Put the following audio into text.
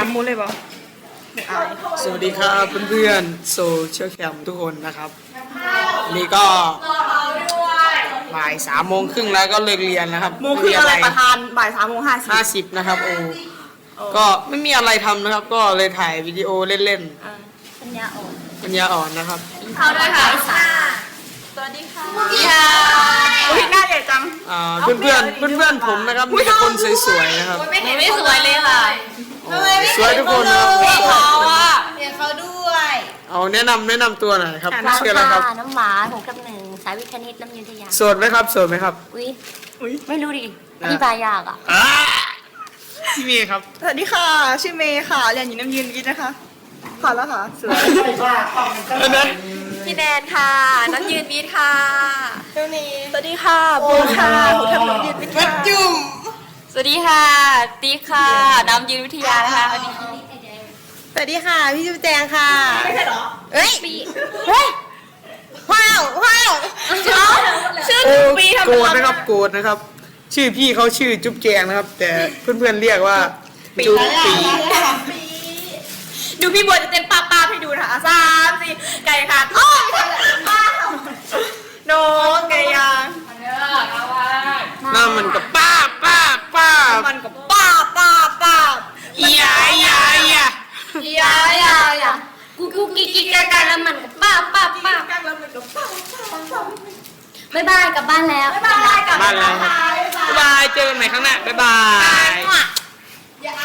ามมูเลยบอสวัสดีครับเพื่อนๆโซเชียลแคมทุกคนนะครับวันนี่ก็บ่ายสามโมงครึ่งแล้วก็เลิกเรียนนะครับโมงครึ่งอะไรประธานบ่ายสามโมงห้าสิบห้าสิบนะครับโอ้ก็ไม่มีอะไรทำนะครับ ก็เลยถ่ายวิดีโอเล่นปัญญาอ่อนๆปัญญาอ่อนนะครับเขาด้วยค่ะสวัสดีค่ะค่ะอุ้ยหน้าใหญ่จังอ่าเพื่อนๆเพื่อนๆผมนะครับมีแต่คนสวยๆนะครับไม่เห็นไม่สวยเลยค่ะโอ้ส วยทุกคนนะครับเขาอะเรียนเขาด้วย เอาแนะนำแนะนำตัวหน่อยครับชื่ออะไรครับ น้ำหวานหกกับหนึ่งสายวิทย์คณิตน้ำยืนทยาโสดไหมครับโสดไหมครับ อุ้ยอุ้ยไม่รู้ดิอธิบายยากอะ อ่าพี่เมย์ครับ สวัสดีค่ะ ชื่อเมย์ค่ะ เรียนอยู่น้ำยืนกินนะคะผ่านแล้วค่ะสวยอันนั้นพี่แนนค่ะ น้ำยืนวิทย์ค่ะเจ้านี้สวัสดีค่ะโบค่ะผมทำน้ำยืนวิทย์ ปั ค่ะ ดจุ่ม ส วัสดีค่ะ ติ๊กค่ะ น้ำยืนวิทยาค่ะสวัสดีค่ะสวัสดีค่ะ พี่จุ๊บแจงค่ะ ไม่ใช่เหรอ เฮ้ย เฮ้ย ว้าวว้าวชื่อโอ้ปีทำโกรธเป็นะครับโกรธนะครับ ชื่อพี่เขาชื่อจุ๊บแจงนะครับ แต่เพื่อนๆเรียกว่าจุ๊บปีดูพี่บัวจะเต้นป้าป้าให้ดูนะคะสามสี่ไก่ค่ะโอ้ยป้าน้องไก่ยางหน้ามันกับป้าป้าป้า มันกับป้าป้าป้า อียาอียาอียา อย่าอย่าอย่า กูกูกิ๊กกิ๊กกันกันแล้วมันกับป้าป้าป้ากันแล้วมันกับป้าป้าป้าบ๊ายบายกลับบ้านแล้ว บ๊ายบายกลับบ้านเราครับบ๊ายบายเจอกันใหม่ครั้งหน้าบ๊ายบาย